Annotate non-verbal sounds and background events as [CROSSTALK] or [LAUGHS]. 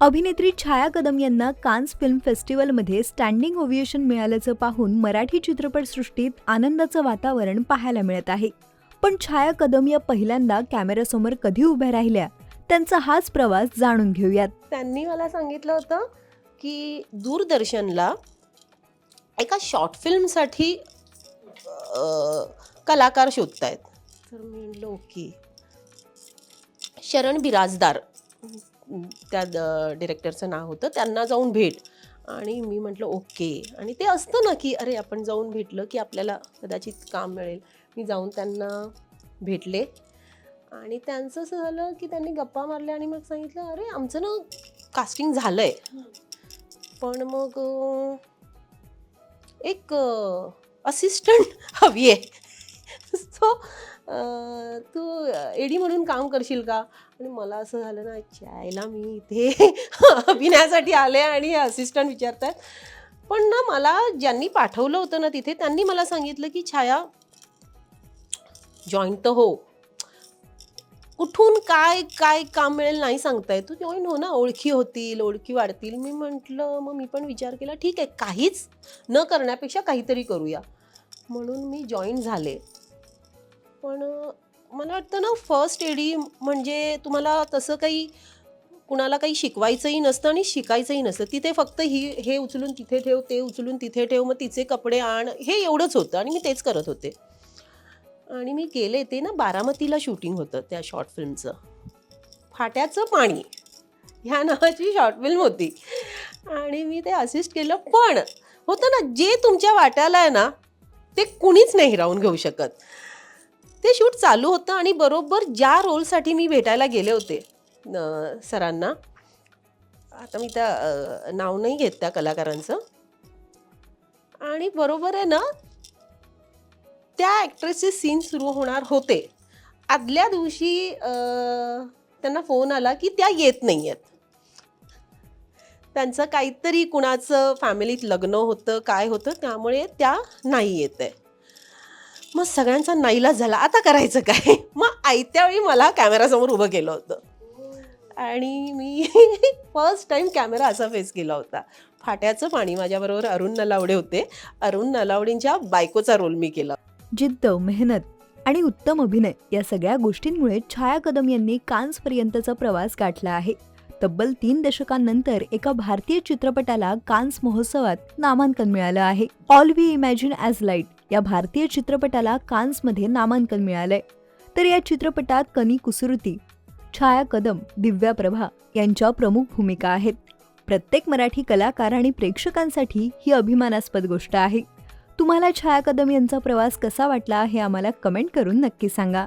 अभिनेत्री छाया कदम यांना Cannes film फेस्टिवलमध्ये स्टँडिंग ओव्हिएशन मिळाल्याचं पाहून मराठी चित्रपटसृष्टीत आनंदाचं वातावरण पाहायला मिळत आहे. पण छाया कदम या पहिल्यांदा कॅमेऱ्यासमोर कधी उभ्या राहिल्या त्यांचा हाच प्रवास जाणून घेऊयात. त्यांनी मला सांगितलं होतं की दूरदर्शनला एका शॉर्ट फिल्मसाठी कलाकार शोधतायत. तर मी ओके. शरण बिराजदार. त्या डिरेक्टरचं नाव होतं. त्यांना जाऊन भेट. आणि मी म्हटलं ओके. आणि ते असतं ना की अरे आपण जाऊन भेटलं की आपल्याला कदाचित काम मिळेल. मी जाऊन त्यांना भेटले. आणि त्यांचं असं झालं की त्यांनी गप्पा मारल्या आणि मग सांगितलं अरे आमचं ना कास्टिंग झालं आहे पण मग एक असिस्टंट [LAUGHS] हवी आहे. [LAUGHS] सो तू एडी म्हणून काम करशील का? आणि मला असं झालं ना चायला मी इथे [LAUGHS] अभिनयासाठी आले आणि असिस्टंट विचारतात पण ना मला ज्यांनी पाठवलं होतं ना तिथे त्यांनी मला सांगितलं की छाया जॉईन तर हो. कुठून काय काय काम मिळेल नाही सांगताय तू. जॉईन हो ना ओळखी होतील ओळखी वाढतील. मी म्हटलं मग मी पण विचार केला ठीक आहे काहीच न करण्यापेक्षा काहीतरी करूया. म्हणून मी जॉईन झाले. पण मला वाटतं ना फर्स्ट एडी म्हणजे तुम्हाला तसं काही कुणाला काही शिकवायचंही नसतं आणि शिकायचंही नसतं. तिथे फक्त ही हे उचलून तिथे ठेव ते उचलून तिथे ठेव मग तिचे कपडे आण. हे एवढंच होतं आणि मी तेच करत होते. आणि मी गेले ते ना बारामतीला शूटिंग होतं त्या शॉर्ट फिल्मचं फाट्याचं पाणी. ह्या नावाची शॉर्ट फिल्म होती. आणि मी ते असिस्ट केलं. पण होतं ना जे तुमच्या वाट्याला आहे ना ते कुणीच नाही राहून घेऊ शकत. ते शूट चालू होतं आणि बरोबर ज्या रोलसाठी मी भेटायला गेले होते सरांना आता मी त्या नाव नाही घेत त्या कलाकारांचं. आणि बरोबर आहे ना त्या ॲक्ट्रेसचे सीन सुरू होणार होते. आदल्या दिवशी त्यांना फोन आला की त्या येत नाही आहेत त्यांचं काहीतरी कुणाचं फॅमिलीत लग्न होतं काय होतं त्यामुळे त्या नाही येत आहे. मग सगळ्यांचा नाईलाज झाला. आता करायचं काय? मग आयत्या वेळी मला कॅमेरासमोर उभं केलं होतं. आणि मी [LAUGHS] फर्स्ट टाईम कॅमेरा असा फेस केला होता. फाट्याचं पाणी माझ्याबरोबर अरुण नलावडे होते. अरुण नलावडेंच्या बायकोचा रोल मी केला. जिद्द मेहनत आणि उत्तम अभिनय या सगळ्या गोष्टींमुळे छाया कदम यांनी कान्सपर्यंतचा प्रवास गाठला आहे. तब्बल तीन दशकांनंतर एका भारतीय चित्रपटाला कान्स महोत्सवात नामांकन मिळालं आहे. All We Imagine as Light या भारतीय चित्रपटाला कान्समध्ये नामांकन मिळालंय. तर या चित्रपटात कनी कुसुरुती छाया कदम दिव्या प्रभा यांच्या प्रमुख भूमिका आहेत. प्रत्येक मराठी कलाकार आणि प्रेक्षकांसाठी ही अभिमानास्पद गोष्ट आहे. तुम्हाला छाया कदम यांचा प्रवास कसा वाटला हे आम्हाला कमेंट करून नक्की सांगा.